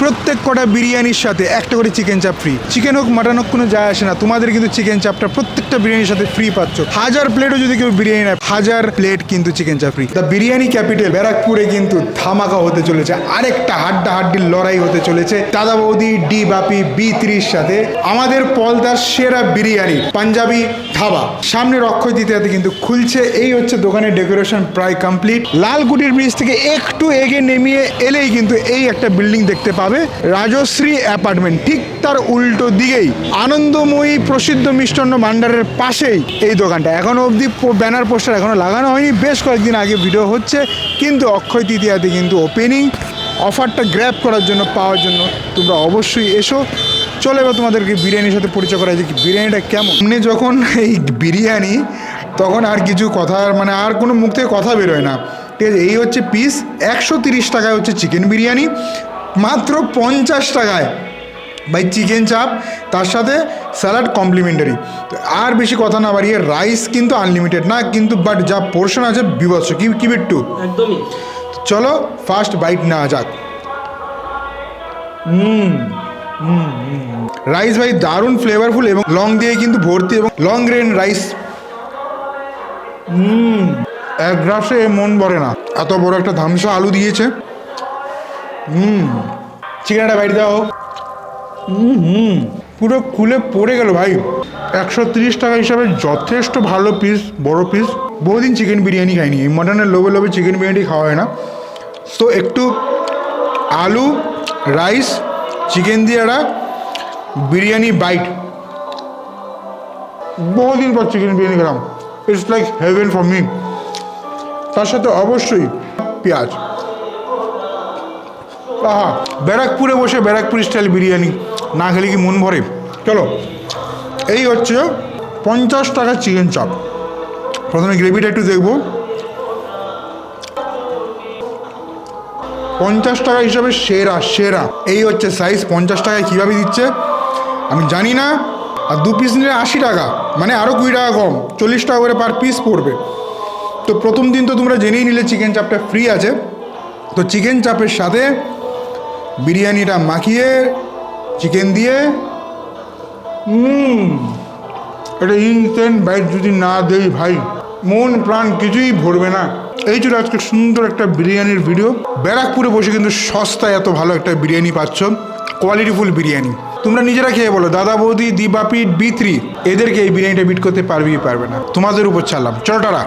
প্রত্যেক কটা বিরিয়ানির সাথে একটা করে চিকেন চাপ ফ্রি চিকেন হোক মাটন হোক, কোনো যায় আসে না। তোমাদের কিন্তু চিকেন চাপটা প্রত্যেকটা বিরিয়ানির সাথে ফ্রি পাচ্ছ। হাজার প্লেটও যদি কেউ বিরিয়ানি নেয়, হাজার প্লেট কিন্তু চিকেন চাপ ফ্রি দ্য বিরিয়ানি ক্যাপিটাল ব্যারাকপুরে কিন্তু ধামাকা হতে চলেছে। আরেকটা হাড্ডা হাড্ডির লড়াই হতে চলেছে। দাদা বৌদি, ডি বাপি, বি ত্রিশ সাথে। আমাদের পলদার সেরা বিরিয়ানি, পাঞ্জাবি ধাবা। সামনের অক্ষয় তৃতীয়াতে কিন্তু খুলছে। এই হচ্ছে দোকানের ডেকোরেশন প্রায় কমপ্লিট লালকুটির ব্রিজ থেকে একটু এগে নেমিয়ে এলেই কিন্তু এই একটা বিল্ডিং দেখতে পাবে রাজশ্রী অ্যাপার্টমেন্ট। ঠিক তার উল্টো দিকেই আনন্দময়ী প্রসিদ্ধ মিষ্টান্ন ভাণ্ডারের পাশেই এই দোকানটা। এখনও অবধি ব্যানার পোস্টার এখনও লাগানো হয়নি। বেশ কয়েকদিন আগে ভিডিও হচ্ছে, কিন্তু অক্ষয় তৃতীয়াতে কিন্তু ওপেনিং অফারটা গ্র্যাপ করার জন্য, পাওয়ার জন্য তোমরা অবশ্যই এসো। চলে এবার তোমাদেরকে বিরিয়ানির সাথে পরিচয় করা যে কি বিরিয়ানিটা কেমন। এমনি যখন এই বিরিয়ানি, তখন আর কিছু কথা মানে আর কোনো মুখ থেকে কথা বেরোয় না। ঠিক আছে, এই হচ্ছে পিস একশো তিরিশ টাকায় হচ্ছে চিকেন বিরিয়ানি। মাত্র পঞ্চাশ টাকায়। বাই চিকেন চাপ তার সাথে স্যালাড কমপ্লিমেন্টারি আর বেশি কথা না বাড়িয়ে রাইস কিন্তু আনলিমিটেড না কিন্তু বাট যা পোর্শন আছে বিভৎস কি কি বিট্টু? একদমই। চলো ফার্স্ট বাইট নেওয়া যাক। রাইস ভাই দারুণ ফ্লেভারফুল এবং লং দিয়ে কিন্তু ভর্তি এবং লং গ্রেন রাইস এক গ্রাসে মন ভরে না। এত বড় একটা ধামসা আলু দিয়েছে। হুম। চিকেনটা বাইট দাও। হুম হুম। পুরো খুলে পড়ে গেল ভাই। একশো তিরিশ টাকা হিসাবে যথেষ্ট ভালো পিস বড় পিস বহুদিন চিকেন বিরিয়ানি খাইনি। এই মাটনের লোভে লোভে চিকেন বিরিয়ানি খাওয়া হয় না। তো একটু আলু রাইস চিকেন দিয়ে একটা বিরিয়ানি বাইট বহুদিন পর চিকেন বিরিয়ানি খেলাম। It's like heaven for me তার সাথে অবশ্যই পেঁয়াজ। আহা, ব্যারাকপুরে বসে ব্যারাকপুর স্টাইল বিরিয়ানি, না খেলে কি মন ভরে? চলো, এই হচ্ছে পঞ্চাশ টাকা চিকেন চাপ প্রথমে গ্রেভিটা একটু দেখব। পঞ্চাশ টাকা হিসাবে সেরা সেরা। এই হচ্ছে সাইজ পঞ্চাশ টাকায় কীভাবে দিচ্ছে? আমি জানি না। আর দু পিস নিলে আশি টাকা মানে আরও কুড়ি টাকা কম, চল্লিশ টাকা করে পার পিস পড়বে। তো প্রথম দিন তো তোমরা জেনেই নিলে চিকেন চাপটা ফ্রি আছে। তো চিকেন চাপের সাথে বিরিয়ানিটা মাখিয়ে চিকেন দিয়ে। এটা ইনস্ট্যান্ট বাইট যদি না দেই ভাই, মন প্রাণ কিছুই ভরবে না। এই ছিল আজকে সুন্দর একটা বিরিয়ানির ভিডিও ব্যারাকপুরে বসে কিন্তু সস্তায় এত ভালো একটা বিরিয়ানি পাচ্ছ। কোয়ালিটিফুল বিরিয়ানি। তোমরা নিজেরা খেয়ে বলো, দাদা বৌদি দিবাপি বি থ্রি এদেরকে এই বিরিয়ানিটা বিট করতে পারবেই পারবে না। তোমাদের উপর ছাড়লাম। চলো টাটা।